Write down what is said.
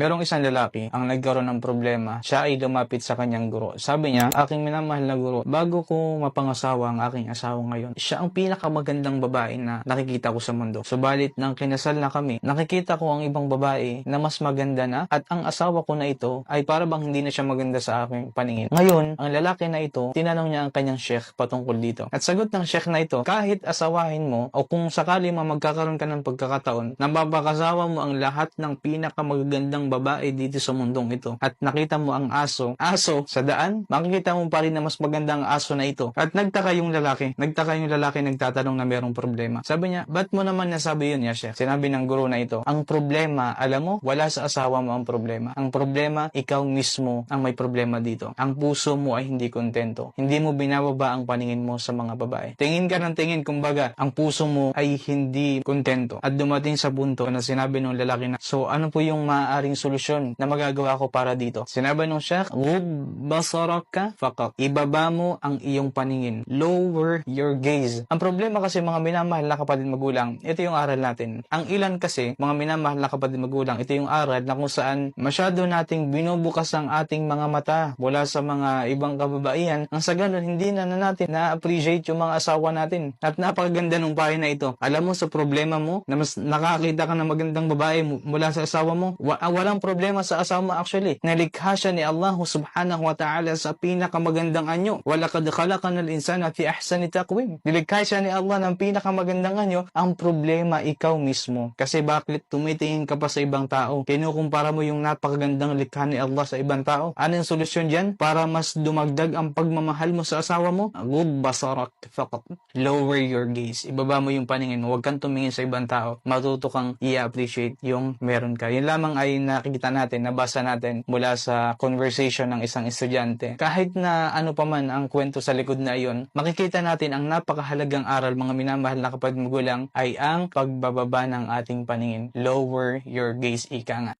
Merong isang lalaki ang nagkaroon ng problema. Siya ay lumapit sa kanyang guro. Sabi niya, aking minamahal na guro, bago ko mapangasawa ang aking asawa ngayon, siya ang pinakamagandang babae na nakikita ko sa mundo. Subalit nang kinasal na kami, nakikita ko ang ibang babae na mas maganda na at ang asawa ko na ito ay para bang hindi na siya maganda sa aking paningin. Ngayon, ang lalaki na ito, tinanong niya ang kanyang sheikh patungkol dito. At sagot ng sheikh na ito, kahit asawahin mo o kung sakali man magkakaroon ka ng pagkakataon na mapakasawa mo ang lahat ng pinakamagagandang babae dito sa mundong ito at nakita mo ang aso, aso sa daan, makikita mo pa rin na mas maganda ang aso na ito. At nagtaka yung lalaki, nagtaka yung lalaki nagtatanong na merong problema. Sabi niya, ba't mo naman nasabi yun ya sheikh? Sinabi ng guro na ito, ang problema, alam mo, wala sa asawa mo ang problema. Ang problema, ikaw mismo ang may problema dito. Ang puso mo ay hindi kontento. Hindi mo binababa ang paningin mo sa mga babae. Tingin ka ng tingin, kumbaga, ang puso mo ay hindi kontento. At dumating sa punto na sinabi ng lalaki na, so ano po yung maaaring solusyon na magagawa ko para dito? Sinabi ng sheikh, Gub basaraka fakat. Ibaba mo ang iyong paningin. Lower your gaze. Ang problema kasi mga minamahal na kapatid magulang, ito yung aral natin. Ang ilan kasi, mga minamahal na kapatid magulang, ito yung aral na kung saan masyado nating binubukas ang ating mga mata mula sa mga ibang kababaihan. Ang sa ganun, hindi na, na natin na-appreciate yung mga asawa natin. At napakaganda ng payo na ito. Alam mo sa problema mo, na mas nakakita ka ng magandang babae mu- mula sa asawa mo, wa- walang problema sa asawa actually. Nalikha siya ni Allah subhanahu wa ta'ala sa pinakamagandang anyo. Walakad khalaqana al-insana fi ahsani taqwim. Nilikha siya ni Allah ng pinakamagandang anyo. Ang problema ikaw mismo. Kasi bakit tumitingin ka pa sa ibang tao? Kinukumpara mo yung napakagandang likha ni Allah sa ibang tao. Ano yung solusyon dyan? Para mas dumagdag ang pagmamahal mo sa asawa mo? Agub basarak faqat. Lower your gaze. Ibaba mo yung paningin mo. Huwag kang tumingin sa ibang tao. Matuto kang i-appreciate yung meron ka. Yun lamang ay nakikita natin, nabasa natin mula sa conversation ng isang estudyante. Kahit na ano pa man ang kwento sa likod na iyon, makikita natin ang napakahalagang aral mga minamahal na kapag magulang ay ang pagbababa ng ating paningin. Lower your gaze, ika nga.